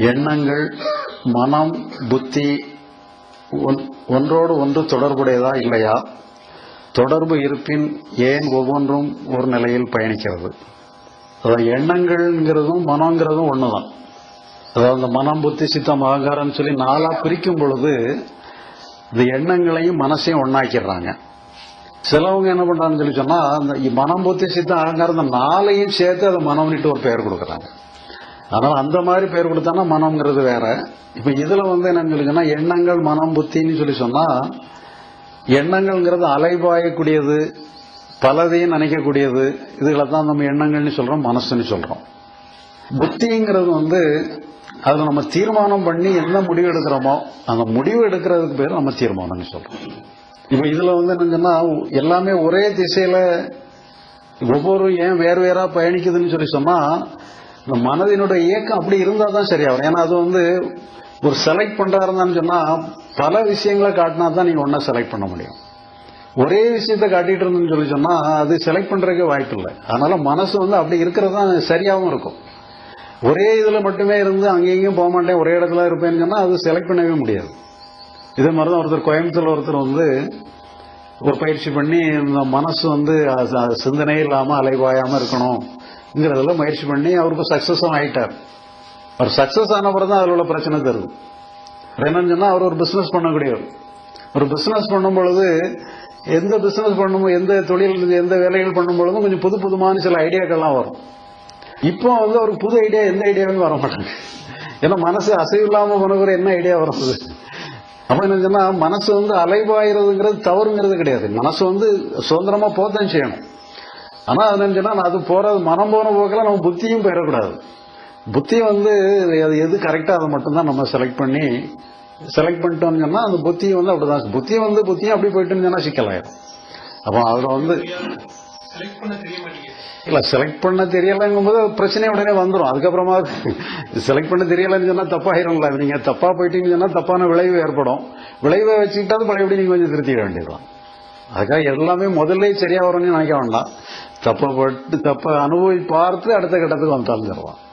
எண்ணங்கள் மனம் புத்தி ஒன்- ஒன்றோடு ஒன்று தொடர்புடையதா இல்லையா? தொடர்பு இருப்பின் ஏன் ஒவ்வொன்றும் ஒரு நிலையில் பயணிக்கிறது? அதாவது எண்ணங்கள்ங்கிறதும் மனங்கிறதும் தான் அதாவது அந்த மனம் புத்தி சித்தம் அகங்காரம் சொல்லி நாளாக பிரிக்கும் பொழுது இந்த எண்ணங்களையும் மனசையும் ஒன்றாக்கிடுறாங்க சிலவங்க என்ன பண்ணுறாங்கன்னு சொல்லி சொன்னால் அந்த மனம் புத்தி சித்தம் அகங்காரம் இந்த நாளையும் சேர்த்து அதை மனம்னுட்டு ஒரு பெயர் கொடுக்குறாங்க. அதனால அந்த மாதிரி பெயர் கொடுத்தானா மனம்ங்கிறது வேற. இப்போ இதில் வந்து என்னன்னு சொல்லி எண்ணங்கள் மனம் புத்தின்னு சொல்லி சொன்னால் எண்ணங்கள்ங்கிறது அலைபாயக்கூடியது பலதையும் நினைக்கக்கூடியது. இதுகளை தான் நம்ம எண்ணங்கள்னு சொல்கிறோம் மனசுன்னு சொல்கிறோம் புத்திங்கிறது வந்து அதில் நம்ம தீர்மானம் பண்ணி என்ன முடிவு எடுக்கிறோமோ அந்த முடிவு எடுக்கிறதுக்கு பேர் நம்ம தீர்மானம்னு சொல்கிறோம் இப்போ இதில் வந்து என்னங்கன்னா எல்லாமே ஒரே திசையில் ஒவ்வொரு ஏன் வேறு வேறாக பயணிக்குதுன்னு சொல்லி சொன்னால் மனதினுடைய இயக்கம் அப்படி இருந்தா தான் சரியாகும். ஏன்னா அது வந்து ஒரு செலக்ட் இருந்தான்னு சொன்னால் பல விஷயங்களை காட்டினா தான் நீங்கள் ஒன்றா செலக்ட் பண்ண முடியும். ஒரே விஷயத்த காட்டிட்டு இருந்தோம்னு சொல்லி சொன்னால் அது செலக்ட் பண்ணுறதுக்கே வாய்ப்பு இல்லை. அதனால் மனசு வந்து அப்படி இருக்கிறது தான் சரியாகவும் இருக்கும். ஒரே இதில் மட்டுமே இருந்து அங்கேயும் போக மாட்டேன் ஒரே இடத்துல இருப்பேன்னு சொன்னால் அது செலக்ட் பண்ணவே முடியாது. இதே மாதிரி தான் ஒருத்தர் கோயம்புத்தூரில் ஒருத்தர் வந்து ஒரு பயிற்சி பண்ணி இந்த மனசு வந்து சிந்தனையே இல்லாமல் அலைவாயாமல் இருக்கணும். இங்கிறதெல்லாம் முயற்சி பண்ணி அவருக்கு சக்சஸும் ஆயிட்டார். அவர் சக்சஸ் ஆன தான் அதில் உள்ள பிரச்சனை தருது. என்னன்னு சொன்னால் அவர் ஒரு பிஸ்னஸ் பண்ணக்கூடியவர். ஒரு பிஸ்னஸ் பண்ணும் பொழுது எந்த பிஸ்னஸ் பண்ணும் எந்த தொழில் எந்த வேலைகள் பண்ணும் பொழுதும் கொஞ்சம் புது புதுமான சில ஐடியாக்கள்லாம் வரும். இப்போ வந்து அவருக்கு புது ஐடியா எந்த ஐடியாவும் வர மாட்டாங்க ஏன்னா மனசு அசைவு இல்லாமல் போனவர் என்ன ஐடியா வருது அப்ப என்ன சொன்னா மனசு வந்து அலைவாயிறதுங்கிறது தவறுங்கிறது கிடையாது. மனசு வந்து சுதந்திரமா போத்தான் செய்யணும். ஆனால் அது நினச்சுன்னா அது போகிறது மனம் போன போக்கில் நம்ம புத்தியும் போயிடக்கூடாது. புத்தி வந்து அது எது கரெக்டாக அதை மட்டும்தான் நம்ம செலக்ட் பண்ணி செலக்ட் பண்ணிட்டோம்னு சொன்னால் அந்த புத்தி வந்து அப்படிதான். புத்தி வந்து புத்தியும் அப்படி போயிட்டுன்னு சொன்னால் சிக்கலாயிடும் அப்போ அதில் வந்து செலக்ட் பண்ண செலக்ட் பண்ண தெரியலைங்கும்போது பிரச்சனை உடனே வந்துடும் அதுக்கப்புறமா செலக்ட் பண்ண தெரியலைன்னு சொன்னால் தப்பாகிடும்ல நீங்கள் தப்பாக போயிட்டீங்கன்னு சொன்னால் தப்பான விளைவு ஏற்படும். விளைவை வச்சுக்கிட்டாது பழையபடி நீங்கள் கொஞ்சம் திருத்திட வேண்டியதுதான். அதுக்காக எல்லாமே முதல்ல சரியா வரும்னு நினைக்க வேண்டாம். தப்பை பட்டு தப்பை அனுபவி பார்த்து அடுத்த கட்டத்துக்கு வந்து தருவான்